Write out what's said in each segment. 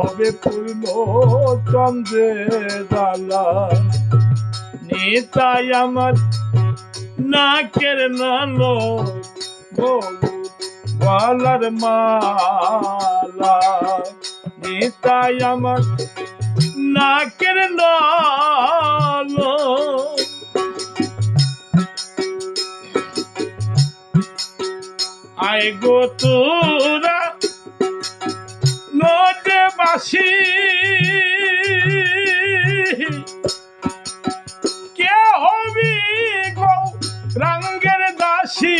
হবে পূর্ণ চন্দ্রের আলা নিতাই আমার নাকের নালো গলার মালা। নিতাই আমার নাকের নালো। আয় গো তোরা বাসি কে হবি গো রঙ্গের দাসী?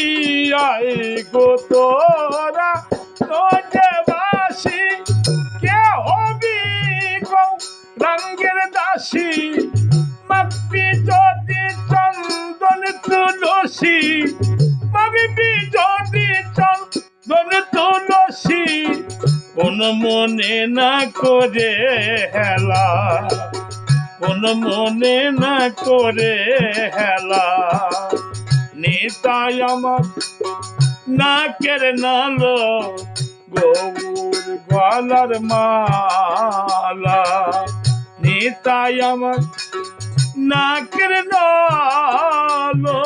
আই গো তোরা নদে বাসি। কে হবি গো রঙ্গের দাসী? মাপি যদি চন্দন তুলসী। কোন মনে না করে হেলা, কোন মনে না করে হেলা। নিতাই আমার নাকের নালো, গৌর গলার মালা। নিতাই আমার নাকের নালো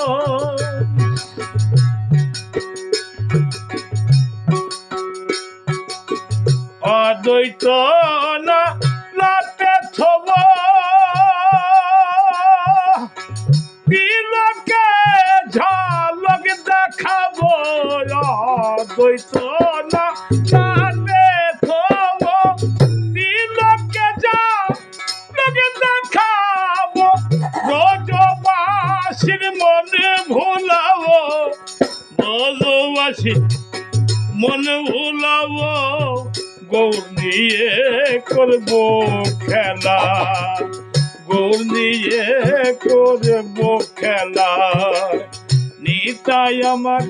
অদ্বৈত না লাটে থব বিলকে ঝালক দেখাবো? অদ্বৈত না লাটে থব। বিলকে ঝালক দেখাবো? ব্রজবাসীর মনে ভুলাবো। ব্রজবাসী মন ভুলাবো। গৌর নিয়ে করব খেলা। গৌর নিয়ে করব খেলা। নিতাই আমার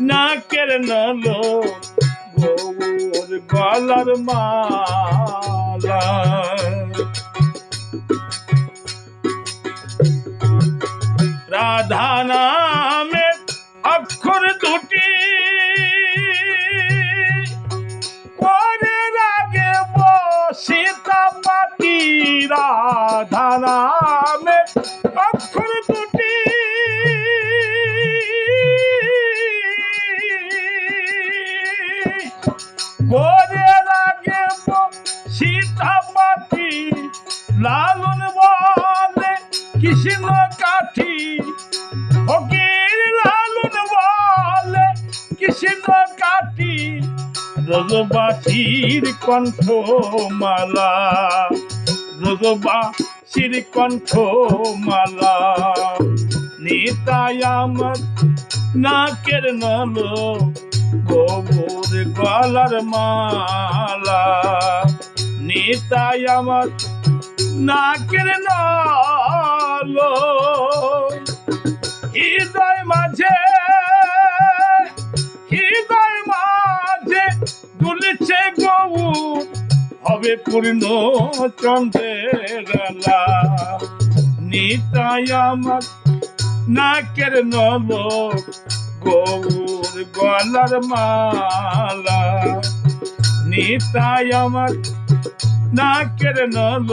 নাকের নলো, গৌর গলার মালা। রাধা নামের অক্ষর দুটি রাধা নামের অক্ষর দুটি। রাগে সীতা পাতি লালন বলে কৃষ্ণ কাঠি। ফকির লালন বলে কৃষ্ণ কাটি রজবাসীর কণ্ঠ মালা শ্রীকণ্ঠ কণ্ঠ মালা নিতাই আমার নাকের নল, গোবর গলার মালা, নিতাই আমার নাকের নল। হবে পূর্ণ চন্দ্রের নিতাই নাকের নল, গৌর গলার মালা। নিতাই আমার নাকের নল,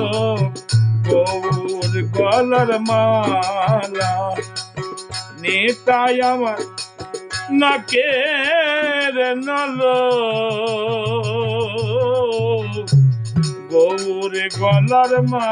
গৌর গলার মালা। নেতাই আমার নাকের নল। মোরে গলার মা।